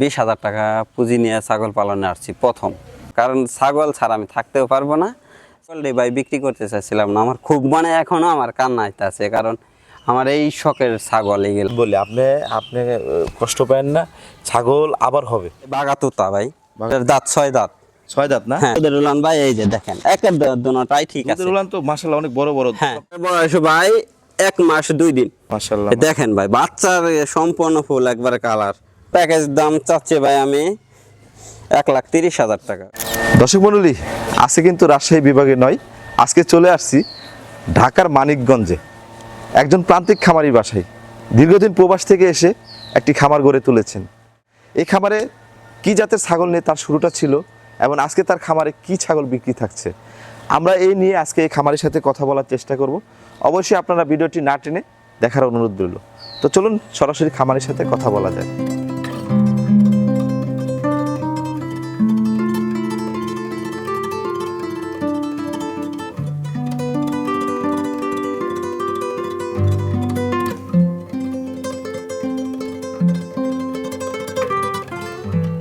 বিশ হাজার টাকা পুঁজি নিয়ে ছাগল পালনে আসছি প্রথম। কারণ ছাগল ছাড়া আমি থাকতেও পারব না। ছাগলটাই ভাই বিক্রি করতে চাইছিলাম না। আমার খুব মানে এখনও আমার কান্না আছে কারণ আমার এই শখের ছাগল এগুলো। বলি আপনি আপনি কষ্ট পাবেন না ছাগল আবার হবে। বাগাতুতা ভাই। দাঁত ছয় দাঁত। ছয় দাঁত না? হ্যাঁ ওদের উলান ভাই এই যে দেখেন একের দুটাই ঠিক আছে। দুধের উলান তো মাশাআল্লাহ অনেক বড় বড়। হ্যাঁ বয়স ভাই এক মাস দুই দিন। মাশাআল্লাহ দেখেন ভাই বাচ্চার সম্পূর্ণ ফুল একবারে কালার। প্যাকেজ দাম চাচ্ছে ভাই আমি এক লাখ তিরিশ হাজার টাকা। দর্শক মণ্ডলী আজকে কিন্তু রাজশাহী বিভাগে নয়, আজকে চলে আসছি ঢাকার মানিকগঞ্জে। একজন প্রান্তিক খামারি বাসায়, দীর্ঘদিন প্রবাস থেকে এসে একটি খামার গড়ে তুলেছেন। এই খামারে কি জাতের ছাগল নিয়ে তার শুরুটা ছিল এবং আজকে তার খামারে কি ছাগল বিক্রি থাকছে? আমরা এই নিয়ে আজকে এই খামারের সাথে কথা বলার চেষ্টা করব। অবশ্যই আপনারা ভিডিওটি না টেনে দেখার অনুরোধ রইল। তো চলুন সরাসরি খামারের সাথে কথা বলা যায়।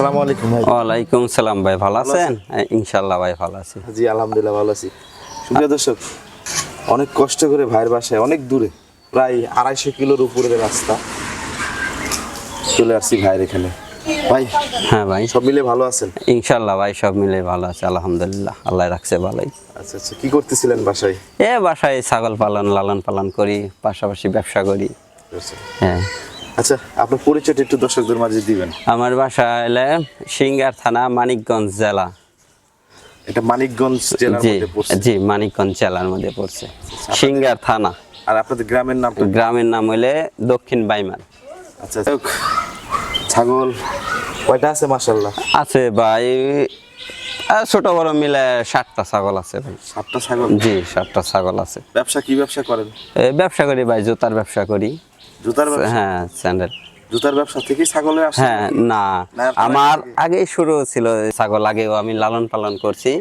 আসসালামু আলাইকুম ভাই। ওয়ালাইকুম সালাম ভাই ভালো আছেন? হ্যাঁ, ভাই ভালো আছি। জি আলহামদুলিল্লাহ ভালো আছি। সুপ্রিয় দর্শক অনেক কষ্ট করে ভাইয়ের বাসায় অনেক দূরে প্রায় আড়াইশো কিলোর উপরের রাস্তা চলে আসছি ভাইয়ের এখানে। ভাই হ্যাঁ ভাই। সব মিলে ভালো আছেন? ইনশাল্লাহ ভাই সব মিলে ভালো আছে আলহামদুলিল্লাহ। আল্লাহ রাখছে ভালোই। আচ্ছা আচ্ছা কি করতেছিলেন বাসায়? এ বাসায় ছাগল পালন লালন পালন করি পাশাপাশি ব্যবসা করি। হ্যাঁ। আচ্ছা আপনার পরিচয়টা একটু দর্শকদের মাঝে দিবেন। আমার বাসা এলে সিঙ্গার থানা মানিকগঞ্জ জেলা। এটা মানিকগঞ্জ জেলার মধ্যে পড়ছে। জি মানিকগঞ্জ জেলার মধ্যে পড়ছে। সিঙ্গার থানা। আর আপনাদের গ্রামের নাম গ্রামের নাম হইলে দক্ষিণ বাইমাল আচ্ছা ছাগল কয়টা আছে মাসাল্লাহ আছে ভাই ছোট বড় মিলে ষাটটা ছাগল আছে ভাই। সাতটা ছাগল? জি ষাটটা ছাগল আছে। ব্যবসা কি ব্যবসা করেন? ব্যবসা করি ভাই জুতার ব্যবসা করি। জুতার ব্যবসা? হ্যাঁ স্যান্ডেল। জুতার ব্যবসা ছাগলের আসে হ্যাঁ না আমার আগেই শুরু ছিল ছাগল আগেও আমি লালন পালন করছি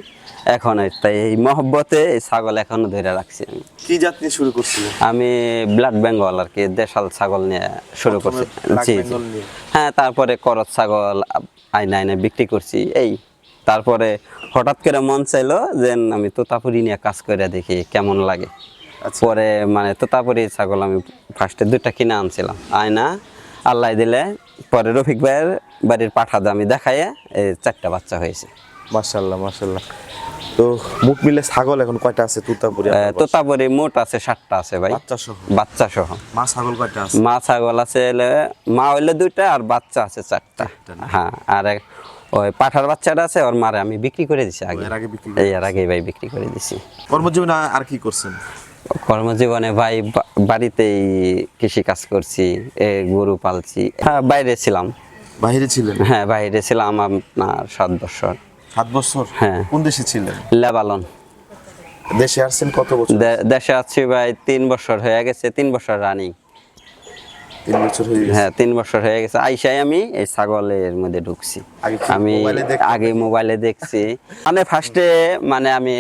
এখন তাই এই মহব্বতে ছাগল এখনও ধরে রাখছি আমি। কি জাত নিয়ে শুরু করছিলেন? আমি ব্লাড বেঙ্গল আর কি দেশাল ছাগল নিয়ে শুরু করছি। জি। হ্যাঁ তারপরে করত ছাগল আইনা আইনা বিক্রি করছি এই। তারপরে হঠাৎ করে মন চাইলো যে আমি তোতাপুরি নিয়ে কাজ করে দেখি কেমন লাগে। পরে মানে তোতাপুরি ছাগল আমি ফার্স্টে দুইটা কিনে আনছিলাম। আয়না আল্লাহ দিলে পরে রফিক ভাইয়ের বাড়ির পাঠাতে আমি দেখাইয়ে এই চারটা বাচ্চা হয়েছে। মাশাল্লাহ মাশাল্লাহ তো মুখ মিলে ছাগল এখন কয়টা আছে তুতাপুরি তোতাপুরি মোট আছে সাতটা আছে ভাই। বাচ্চা সহ? বাচ্চা সহ মা ছাগল কয়টা আছে? মা ছাগল আছে মা হইলে দুইটা আর বাচ্চা আছে চারটা। হ্যাঁ আর ওই পাঠার বাচ্চাটা আছে ওর মারে আমি বিক্রি করে দিছি আগে। এর আগে বিক্রি এই আর আগে ভাই বিক্রি করে দিছি। কর্মজীবনে আর কি করছেন? কর্মজীবনে ভাই বাড়িতেই কৃষি কাজ করছি এ গরু পালছি। হ্যাঁ বাইরে ছিলাম। বাইরে ছিলেন? হ্যাঁ বাইরে ছিলাম আপনার সাত বছর। সাত বছর? হ্যাঁ। কোন দেশে ছিলেন? লেবালন দেশে আসছেন কত বছর? দেশে আছি ভাই তিন বছর হয়ে গেছে তিন বছর রানিং তিন বছর হয়ে গেছে। হ্যাঁ তিন বছর হয়ে গেছে। আইসাই আমি এই ছাগলের মধ্যে ঢুকছি। আমি আগে মোবাইলে দেখছি। মানে ফার্স্টে মানে আমি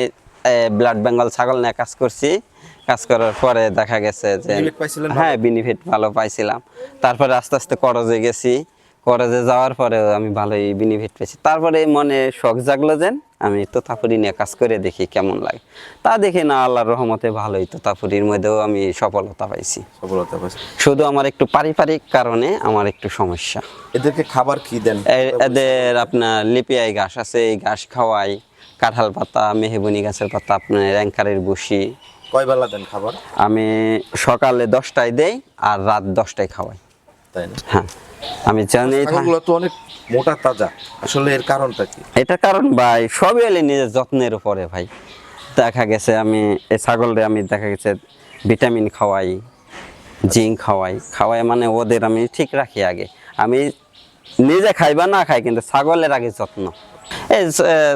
ব্লাড বেঙ্গল ছাগল নিয়ে কাজ করছি। কাজ করার পরে দেখা গেছে যে? হ্যাঁ বেনিফিট ভালো পাইছিলাম। তারপরে আস্তে আস্তে করজে গেছি। করজে যাওয়ার পরে আমি ভালোই বেনিফিট পেয়েছি। তারপরে মনে শখ জাগলো যেন আমি তোতাপুরি নিয়ে কাজ করে দেখি কেমন লাগে। তা দেখে না আল্লাহর রহমতে ভালোই তোতাপুরির মধ্যেও আমি সফলতা পাইছি। সফলতা পাইছে শুধু আমার একটু পারিবারিক কারণে আমার একটু সমস্যা। এদেরকে খাবার কি দেন? এদের আপনার লিপিয়াই ঘাস আছে এই ঘাস খাওয়াই। কাঁঠাল পাতা মেহবুনি গাছের পাতা আপনার অ্যাঙ্কারের বসি। কয় বেলা দেন খাবার? আমি সকালে দশটায় দেই আর রাত দশটায় খাওয়াই। তাই না? হ্যাঁ আমি জানি ছাগলগুলো তো অনেক মোটা তাজা। আসলে এর কারণটা কি? এটা কারণ ভাই সবই এলে নিজের যত্নের উপরে ভাই। দেখা গেছে আমি এই ছাগলরে আমি দেখা গেছে ভিটামিন খাওয়াই জিঙ্ক খাওয়াই। খাওয়াই মানে ওদের আমি ঠিক রাখি আগে। আমি নিজে খাই বা না খাই কিন্তু ছাগলের আগে যত্ন। এই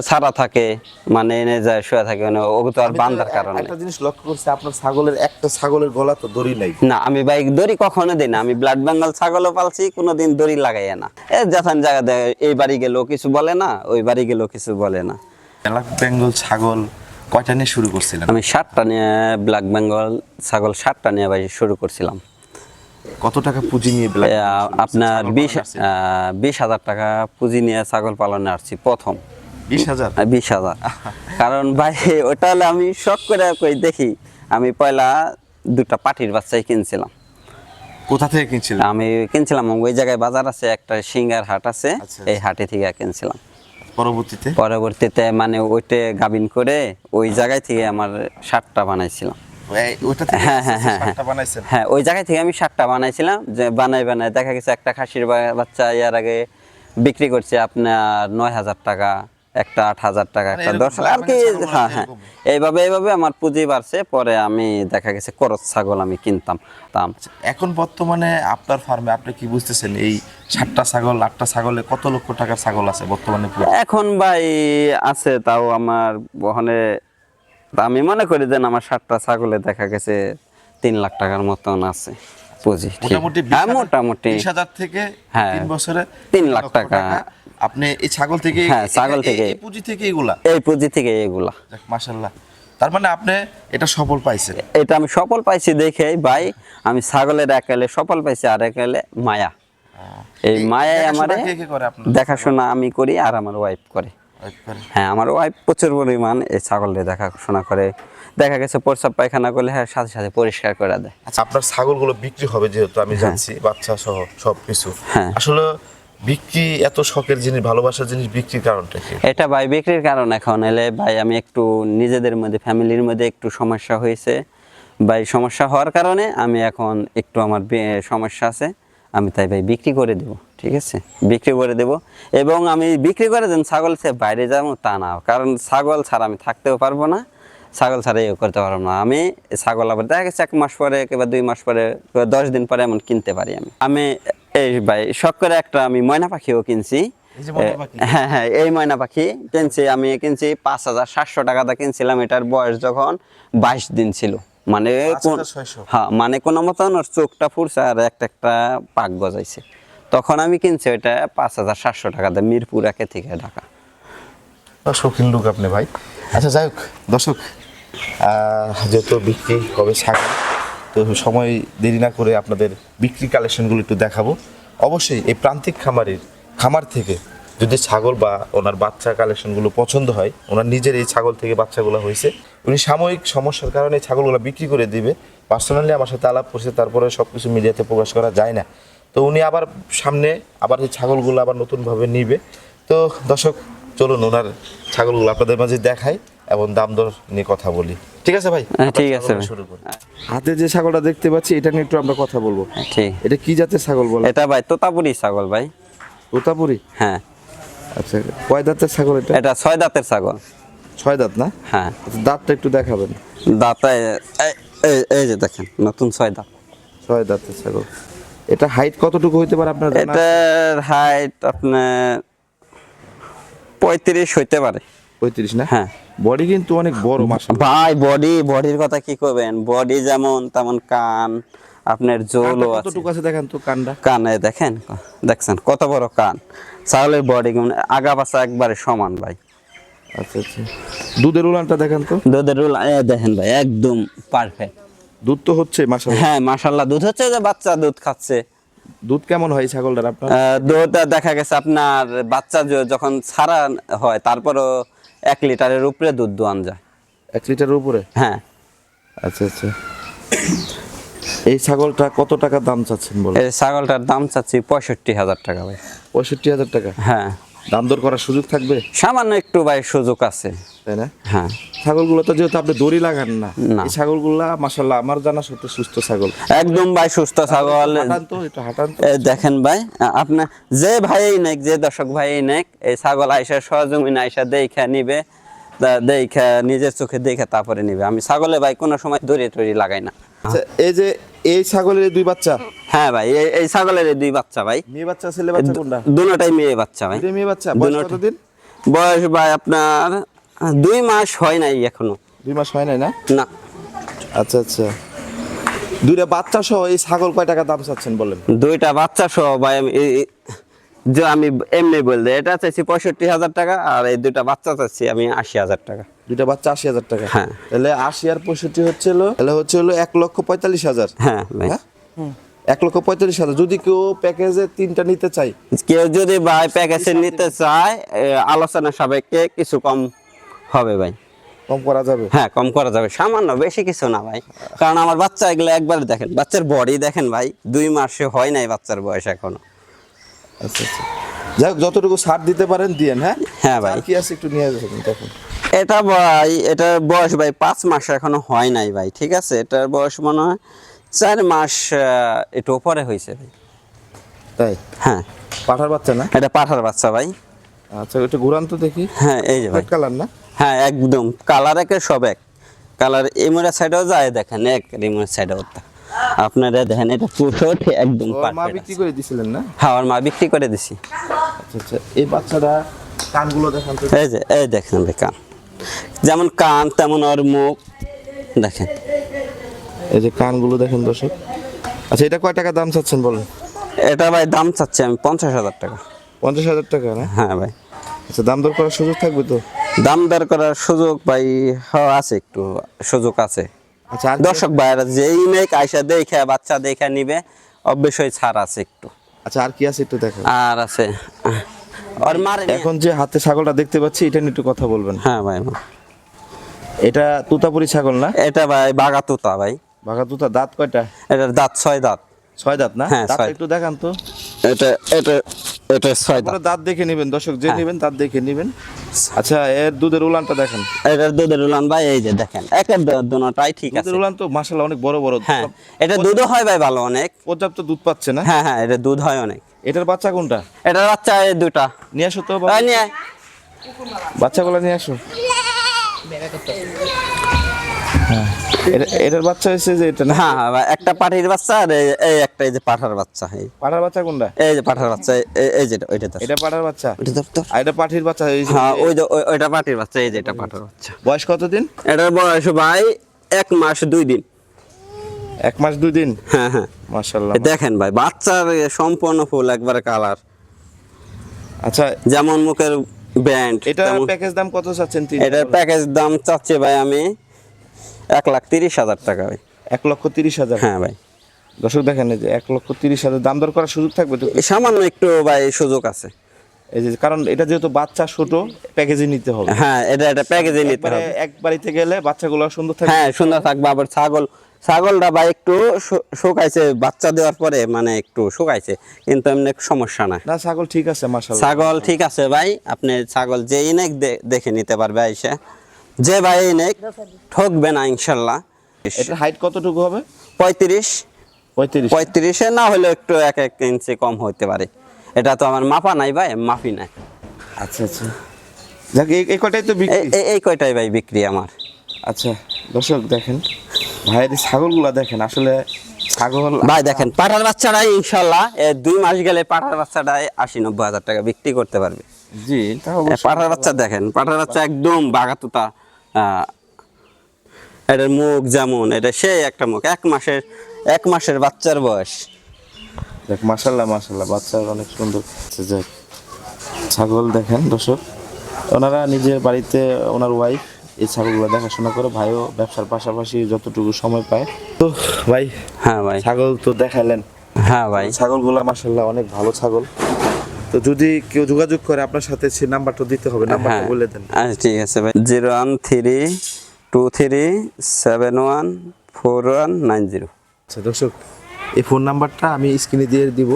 সারা থাকে মানে এনে যায় শুয়ে থাকে মানে ওকে তো আর বান্ধার কারণ একটা জিনিস লক্ষ্য করছি আপনার ছাগলের একটা ছাগলের গলা তো দড়ি নাই। না আমি ভাই দড়ি কখনো দিই না আমি ব্লাড বেঙ্গল ছাগলও পালছি কোনোদিন দড়ি লাগাইয়া না। এ যখন জায়গা দেয় এই বাড়ি গেলেও কিছু বলে না ওই বাড়ি গেলেও কিছু বলে না। ব্ল্যাক বেঙ্গল ছাগল কয়টা নিয়ে শুরু করছিলেন? আমি সাতটা নিয়ে ব্ল্যাক বেঙ্গল ছাগল সাতটা নিয়ে শুরু করছিলাম। কত টাকা পুঁজি নিয়ে? আপনার বিশ বিশ হাজার টাকা পুঁজি নিয়ে ছাগল পালনে আসছি প্রথম। বিশ হাজার? বিশ হাজার। কারণ ভাই ওটা হলে আমি শখ করে কই দেখি আমি পয়লা দুটা পাটির বাচ্চাই কিনছিলাম। কোথা থেকে কিনছিলাম আমি কিনছিলাম ওই জায়গায় বাজার আছে একটা সিঙ্গার হাট আছে আচ্ছা, এই হাটে থেকে কিনছিলাম। পরবর্তীতে? পরবর্তীতে মানে ওইটা গাবিন করে ওই জায়গায় থেকে আমার শার্টটা বানাইছিলাম। হ্যাঁ, হ্যাঁ, হ্যাঁ, হ্যাঁ। ওই জায়গায় থেকে আমি শার্টটা বানাইছিলাম যে বানাই বানাই দেখা গেছে একটা খাসির বাচ্চা ইয়ার আগে বিক্রি করছে আপনার নয় হাজার টাকা একটা আট হাজার টাকা মানে একটা দশ আর কি হ্যাঁ হ্যাঁ। এইভাবে এইভাবে আমার পুঁজি বাড়ছে পরে আমি দেখা গেছে করচ ছাগল আমি কিনতাম তাম। এখন বর্তমানে আপনার ফার্মে আপনি কি বুঝতেছেন এই সাতটা ছাগল আটটা ছাগলে কত লক্ষ টাকার ছাগল আছে বর্তমানে এখন ভাই আছে তাও আমার বহনে তা আমি মনে করি যে আমার সাতটা ছাগলে দেখা গেছে তিন লাখ টাকার মতন আছে। পুঁজি হ্যাঁ মোটামুটি। বিশ হাজার থেকে হ্যাঁ। তিন বছরে তিন লাখ টাকা। আপনি এই ছাগল থেকে হ্যাঁ, ছাগল থেকে। এই পুঁজি থেকে এগুলা? এই পুঁজি থেকে এগুলা। মাসাল্লাহ তার মানে আপনি এটা সফল পাইছেন। এটা আমি সফল পাইছি দেখে ভাই আমি ছাগলের একালে সফল পাইছি আর একালে মায়া। এই মায়ায় দেখাশোনা আমারে দেখাশোনা আমি করি আর আমার ওয়াইফ করে। হ্যাঁ আমার ওয়াইফ প্রচুর পরিমাণ এই ছাগলের দেখাশোনা করে। দেখা গেছে প্রস্রাব পায়খানা করলে হ্যাঁ সাথে সাথে পরিষ্কার করে দেয়। আচ্ছা আপনার ছাগলগুলো বিক্রি হবে যেহেতু আমি জানছি বাচ্চা সহ সব কিছু হ্যাঁ। আসলে বিক্রি এত শখের জিনিস ভালোবাসার জিনিস বিক্রির কারণটা কি? এটা ভাই বিক্রির কারণ এখন। এলে ভাই আমি একটু নিজেদের মধ্যে ফ্যামিলির মধ্যে একটু সমস্যা হয়েছে। ভাই সমস্যা হওয়ার কারণে আমি এখন একটু আমার সমস্যা আছে। আমি তাই ভাই বিক্রি করে দেব। ঠিক আছে? বিক্রি করে দেব। এবং আমি বিক্রি করে দেন ছাগল সে বাইরে যাব তা না। কারণ ছাগল ছাড়া আমি থাকতেও পারব না। ছাগল ছাড়া ইয়ে করতে পারব না। আমি ছাগল আবার দেখা গেছে এক মাস পরে কিংবা দুই মাস পরে দশ দিন পরে এমন কিনতে পারি আমি। আমি এই ভাই শখ করে একটা আমি ময়না পাখিও কিনছি? হ্যাঁ হ্যাঁ এই ময়না পাখি কিনছি। আমি কিনছি পাঁচ হাজার সাতশো টাকা টাকাতে কিনছিলাম। এটার বয়স যখন বাইশ দিন ছিল। মানে হ্যাঁ মানে কোনো মতন ওর চোখটা ফুরছে আর একটা একটা পাক গজাইছে। তখন আমি কিনছি ওইটা পাঁচ হাজার সাতশো টাকাতে মিরপুর একে থেকে ঢাকা। শৌখিন লোক আপনি ভাই? আচ্ছা যাই হোক, দর্শক যেহেতু বিক্রি হবে ছাগল, তো সময় দেরি না করে আপনাদের বিক্রি কালেকশনগুলো একটু দেখাবো। অবশ্যই এই প্রান্তিক খামারের খামার থেকে যদি ছাগল বা ওনার বাচ্চা কালেকশনগুলো পছন্দ হয়, ওনার নিজের এই ছাগল থেকে বাচ্চাগুলো হয়েছে, উনি সাময়িক সমস্যার কারণে ছাগলগুলো বিক্রি করে দিবে। পার্সোনালি আমার সাথে আলাপ করছে, তারপরে সব কিছু মিডিয়াতে প্রকাশ করা যায় না। তো উনি আবার সামনে আবার এই ছাগলগুলো আবার নতুনভাবে নিবে। তো দর্শক চলুন ওনার ছাগলগুলো আপনাদের মাঝে দেখাই এবং দাম দর নিয়ে কথা বলি। ঠিক আছে ভাই? হ্যাঁ, ঠিক আছে শুরু করি। হাতে যে ছাগলটা দেখতে পাচ্ছি এটা নিয়ে একটু আমরা কথা বলব। ঠিক। এটা কি জাতের ছাগল বলে এটা ভাই তোতাপুরি ছাগল ভাই। তোতাপুরি? হ্যাঁ। আচ্ছা কয় দাঁতের ছাগল এটা? এটা ছয় দাঁতের ছাগল। ছয় দাঁত না? হ্যাঁ। আচ্ছা, দাঁতটা একটু দেখাবেন। দাঁতে এই- এই- এই যে দেখেন নতুন ছয় দাঁত। ছয় দাঁতের ছাগল। এটা হাইট কতটুকু হইতে পারে আপনার এটার হাইট আপনার পঁয়ত্রিশ হইতে পারে। পঁয়ত্রিশ না? হ্যাঁ। বডি কিন্তু অনেক বড় ভাই বডি বডির কথা কি করবেন বডি যেমন তেমন কান আপনার জোলও আছে। কতটুকু আছে দেখেন তো কানটা? কানে দেখেন দেখছেন? কত বড় কান? ছাগলের বডি আগা পাশা একবারে সমান ভাই। আচ্ছা আচ্ছা। দুধের উলানটা দেখেন তো? দুধের এ দেখেন ভাই একদম পারফেক্ট দুধ তো হচ্ছে মাসা হ্যাঁ মাশাল্লাহ দুধ হচ্ছে যে বাচ্চা দুধ খাচ্ছে। দুধ কেমন হয় ছাগলটার আপনার? দুধ দেখা গেছে আপনার বাচ্চা যখন ছাড়া হয় তারপরও এক লিটারের উপরে দুধ দোয়ান যায়। এক লিটারের উপরে? হ্যাঁ। আচ্ছা আচ্ছা। এই ছাগলটা কত টাকা দাম চাচ্ছেন বলে এই ছাগলটার দাম চাচ্ছি পঁয়ষট্টি হাজার টাকা ভাই। পঁয়ষট্টি হাজার টাকা? হ্যাঁ। দাম দর করার সুযোগ থাকবে? সামান্য একটু ভাই সুযোগ আছে। তাই না? হ্যাঁ। ছাগলগুলো তো যেহেতু আপনি দড়ি লাগান না। এই ছাগলগুলা মাসাল্লাহ আমার জানা সত্যি সুস্থ ছাগল। একদম ভাই সুস্থ ছাগল। হাঁটান তো একটু হাঁটান দেখেন ভাই আপনার যে ভাই নেক যে দর্শক ভাই নেক এই ছাগল আইসা সহজমিন আইসা দেখা নিবে দেখা নিজের চোখে দেখে তারপরে নিবে। আমি ছাগলে ভাই কোনো সময় দড়ি টড়ি লাগাই না। আচ্ছা এই যে এই ছাগলের দুই বাচ্চা? হ্যাঁ ভাই এই- ছাগলের দুই বাচ্চা ভাই। মেয়ে বাচ্চা ছেলে বাচ্চা কোনটা? দুটাই মেয়ে বাচ্চা ভাই। মেয়ে বাচ্চা। বয়স দুটোটাই। কতদিন? বয়স ভাই আপনার দুই মাস হয় নাই এখনও। দুই মাস হয় নাই না? না। আচ্ছা আচ্ছা। দুইটা বাচ্চা সহ এই ছাগল কয় টাকা দাম চাচ্ছেন বলেন? দুইটা বাচ্চা সহ ভাই আমি যে আমি এমনি বলতে এটা চাইছি পঁয়ষট্টি হাজার টাকা আর এই দুইটা বাচ্চা চাইছি আমি আশি হাজার টাকা। দুইটা বাচ্চা আশি হাজার টাকা? হ্যাঁ। তাহলে আশি আর পঁয়ষট্টি হচ্ছে হলো তাহলে হচ্ছে হলো এক লক্ষ পঁয়তাল্লিশ হাজার। হ্যাঁ হ্যাঁ? এক লক্ষ পঁয়তাল্লিশ হাজার। যদি কেউ প্যাকেজে তিনটা নিতে চাই কেউ যদি ভাই প্যাকেজে নিতে চায় আলোচনা সাপেক্ষে কিছু কম হবে ভাই। কম করা যাবে? হ্যাঁ কম করা যাবে। সামান্য বেশি কিছু না ভাই। কারণ আমার বাচ্চা এগুলো একবার দেখেন বাচ্চার বডি দেখেন ভাই দুই মাসে হয় নাই বাচ্চার বয়স এখনও। আচ্ছা আচ্ছা। যাই হোক যতটুকু ছাড় দিতে পারেন দিয়েন হ্যাঁ? হ্যাঁ ভাই। কি আছে একটু নিয়ে যাবেন দেখুন এটা ভাই এটার বয়স ভাই পাঁচ মাস এখনও হয় নাই ভাই ঠিক আছে? এটার বয়স মনে হয় চার মাস একটু উপরে হয়েছে ভাই। তাই? হ্যাঁ। পাঠার বাচ্চা না? এটা পাঠার বাচ্চা ভাই। আচ্ছা একটু ঘুরান তো দেখি। হ্যাঁ এই যে ভাই। কালার না? হ্যাঁ একদম। কালার একে সব এক। কালার ইমুরের সাইডেও যায় দেখেন এক ইমুরের সাইডেও আপনারা দেখেন এটা পুরো একদম মা বিক্রি করে দিছিলেন না? হ্যাঁ আমার মা বিক্রি করে দিছি। আচ্ছা আচ্ছা এই বাচ্চাটা কানগুলো দেখান তো। এই যে এই দেখেন ভাই কান। যেমন কান তেমন ওর মুখ। দেখেন। এই যে কানগুলো দেখেন দর্শক। আচ্ছা এটা কয় টাকা দাম চাচ্ছেন বলেন? এটা ভাই দাম চাচ্ছি আমি পঞ্চাশ হাজার টাকা। পঞ্চাশ হাজার টাকা না? হ্যাঁ ভাই। আচ্ছা দাম দর করার সুযোগ থাকবে তো? দাম দর করার সুযোগ ভাই আছে একটু সুযোগ আছে। দর্শক ভাইরা যেই মেয়ে আইসা দেখে বাচ্চা দেখে নিবে অবশ্যই ছাড় আছে একটু। আচ্ছা আর কি আছে একটু দেখেন আর আছে আর মারে এখন যে হাতে ছাগলটা দেখতে পাচ্ছি এটা নিয়ে একটু কথা বলবেন। হ্যাঁ ভাই এটা তুতাপুরি ছাগল না? এটা ভাই বাগা তুতা ভাই। বাঘা তুতা দাঁত কয়টা? এটার দাঁত ছয় দাঁত। ছয় দাঁত না? হ্যাঁ, একটু দেখান তো। এটা এটা এটা ছয় দাঁত। দাঁত দেখে নেবেন দর্শক যে হ্যাঁ। নেবেন দাঁত দেখে নেবেন। আচ্ছা এর দুধের উলানটা দেখেন। এটার দুধের উলান ভাই এই যে দেখেন একের দুটাই ঠিক আছে। দুধের উলান তো মাসাল্লাহ অনেক বড় বড়। হ্যাঁ এটা দুধও হয় ভাই ভালো অনেক। পর্যাপ্ত দুধ পাচ্ছে না? হ্যাঁ হ্যাঁ এটা দুধ হয় অনেক। এটার বাচ্চা কোনটা? এটার বাচ্চা এই দুটা। নিয়ে আসো তো। নিয়ে বাচ্চাগুলো নিয়ে আসো। এটার বাচ্চা হয়েছে যে এটা না। হ্যাঁ হ্যাঁ একটা পাঠির বাচ্চা আর এই- একটা এই যে পাঠার বাচ্চা এই। পাঠার বাচ্চা কোনটা? এই যে পাঠার বাচ্চা এই- ওইটা ধর। এটা পাঠার বাচ্চা? ধর। আর এটা পাঠির বাচ্চা হ্যাঁ ওই যে ওই- ওইটা পাঠির বাচ্চা এই যে এটা পাঠার বাচ্চা। বয়স কতদিন? এটার বয়স ভাই এক মাস দুই দিন। এক মাস দুই দিন? হ্যাঁ হ্যাঁ। মাশাল্লাহ এ দেখেন ভাই বাচ্চার সম্পূর্ণ ফুল একবারে কালার। আচ্ছা। যেমন মুখের ব্যান্ড এটা প্যাকেজ দাম কত চাচ্ছেন তিন এটার প্যাকেজ দাম চাচ্ছে ভাই আমি এক লাখ তিরিশ হাজার টাকা ভাই। এক লক্ষ তিরিশ হাজার? হ্যাঁ ভাই। দর্শক দেখেন যে এক লক্ষ তিরিশ হাজার দাম দর করার সুযোগ থাকবে তো? সামান্য একটু ভাই সুযোগ আছে। এই যে কারণ এটা যেহেতু বাচ্চা ছোট প্যাকেজে নিতে হবে। হ্যাঁ এটা এটা প্যাকেজে নিতে হবে। এক বাড়িতে গেলে বাচ্চাগুলো সুন্দর থাকবে। হ্যাঁ সুন্দর থাকবে। আবার ছাগল ছাগলটা ভাই একটু শুকাইছে বাচ্চা দেওয়ার পরে মানে একটু শুকাইছে কিন্তু এমনি সমস্যা না না ছাগল ঠিক আছে ছাগল ঠিক আছে ভাই। আপনি ছাগল যেই ইনেক দেখে নিতে পারবে আইসা। যে ভাই ইনেক ঠকবে না ইনশাল্লাহ। এটার হাইট কতটুকু হবে? পঁয়ত্রিশ। পঁয়ত্রিশ। পঁয়ত্রিশে না হলে একটু এক এক ইঞ্চি কম হতে পারে। এটা তো আমার মাপা নাই ভাই মাপি নাই। আচ্ছা আচ্ছা। যাক এই- কটাই তো বিক্রি? এই- কয়টাই ভাই বিক্রি আমার। আচ্ছা দর্শক দেখেন ভাইয়ের ছাগলগুলা দেখেন আসলে ছাগল ভাই দেখেন পাঠার বাচ্চাটাই ইনশাল্লাহ দুই মাস গেলে পাঠার বাচ্চাটাই আশি নব্বই হাজার টাকা বিক্রি করতে পারবে। জি পাঠার বাচ্চা দেখেন পাঠার বাচ্চা একদম বাগাতুতা। এটার মুখ যেমন এটা সেই একটা মুখ। এক মাসের এক মাসের বাচ্চার বয়স। দেখ মাশাল্লাহ মাশাল্লাহ বাচ্চার অনেক সুন্দর। যাক ছাগল দেখেন দর্শক। ওনারা নিজের বাড়িতে ওনার ওয়াইফ এই ছাগলগুলো দেখাশোনা করে ভাইও ব্যবসার পাশাপাশি যতটুকু সময় পায়। তো ভাই হ্যাঁ ভাই। ছাগল তো দেখালেন হ্যাঁ ভাই। ছাগলগুলো মাশাল্লাহ অনেক ভালো ছাগল। তো যদি কেউ যোগাযোগ করে আপনার সাথে সে নাম্বারটা দিতে হবে নাম্বারটা হ্যাঁ। বলে দেন। আচ্ছা ঠিক আছে ভাই। Zero one three two three seven one four one nine zero. আচ্ছা দর্শক এই ফোন নাম্বারটা আমি স্ক্রিনে দিয়ে দিব।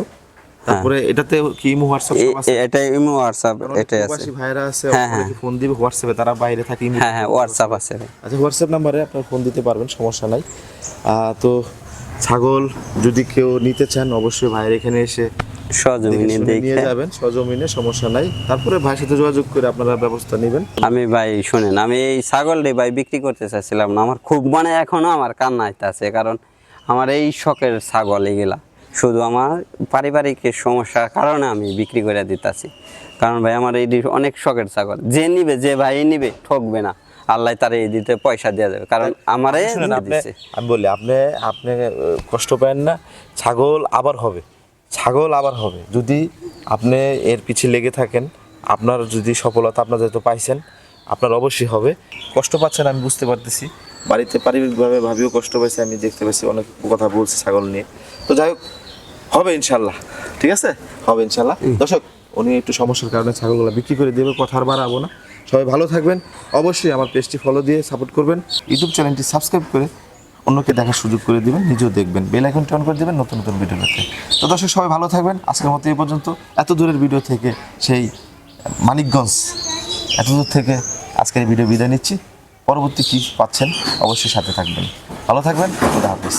তারপরে এটাতে কি ইমো হোয়াটসঅ্যাপ সব আছে? এটা ইমো হোয়াটসঅ্যাপ এটাই আছে। প্রবাসী ভাইরা আছে হ্যাঁ, হ্যাঁ। ফোন দিবে হোয়াটসঅ্যাপে তারা বাইরে থাকে ইমো হ্যাঁ হ্যাঁ হোয়াটসঅ্যাপ আছে আচ্ছা হোয়াটসঅ্যাপ নাম্বারে আপনার ফোন দিতে পারবেন সমস্যা নাই। তো ছাগল যদি কেউ নিতে চান অবশ্যই ভাইয়ের এখানে এসে দেখে যাবেন সজমিনে সমস্যা নাই। তারপরে ভাইয়ের সাথে যোগাযোগ করে আপনারা ব্যবস্থা নেবেন। আমি ভাই শুনেন আমি এই ভাই বিক্রি করতে চাইছিলাম না। আমার খুব মানে এখনও আমার কান্না কারণ আমার এই শখের ছাগল এগুলা। শুধু আমার পারিবারিক সমস্যার কারণে আমি বিক্রি করে দিতেছি। কারণ ভাই আমার এই অনেক শখের ছাগল। যে নিবে যে ভাই নিবে ঠকবে না। আল্লাহ তার এই দিতে পয়সা দেওয়া যাবে। কারণ আমারে আমি বলি আপনি আপনি কষ্ট পাবেন না। ছাগল আবার হবে। ছাগল আবার হবে। যদি আপনি এর পিছে লেগে থাকেন আপনার যদি সফলতা আপনার যেহেতু পাইছেন আপনার অবশ্যই হবে। কষ্ট পাচ্ছেন আমি বুঝতে পারতেছি। বাড়িতে পারিবারিকভাবে ভাবিও কষ্ট পাইছে আমি দেখতে পাচ্ছি অনেক কথা বলছে ছাগল নিয়ে। তো যাই হোক হবে ইনশাল্লাহ ঠিক আছে? হবে ইনশাল্লাহ দর্শক উনি একটু সমস্যার কারণে ছাগলগুলো বিক্রি করে দেবে কথা আর বাড়াবো না। সবাই ভালো থাকবেন। অবশ্যই আমার পেজটি ফলো দিয়ে সাপোর্ট করবেন। ইউটিউব চ্যানেলটি সাবস্ক্রাইব করে অন্যকে দেখার সুযোগ করে দেবেন, নিজেও দেখবেন। বেল আইকনটি অন করে দেবেন, নতুন নতুন ভিডিও পেতে তো দর্শক, সবাই ভালো থাকবেন। আজকের মতো এই পর্যন্ত। এত দূরের ভিডিও থেকে সেই মানিকগঞ্জ, এত দূর থেকে আজকের ভিডিও বিদায় নিচ্ছি। পরবর্তী কী পাচ্ছেন, অবশ্যই সাথে থাকবেন। ভালো থাকবেন, খুদা হাফিজ।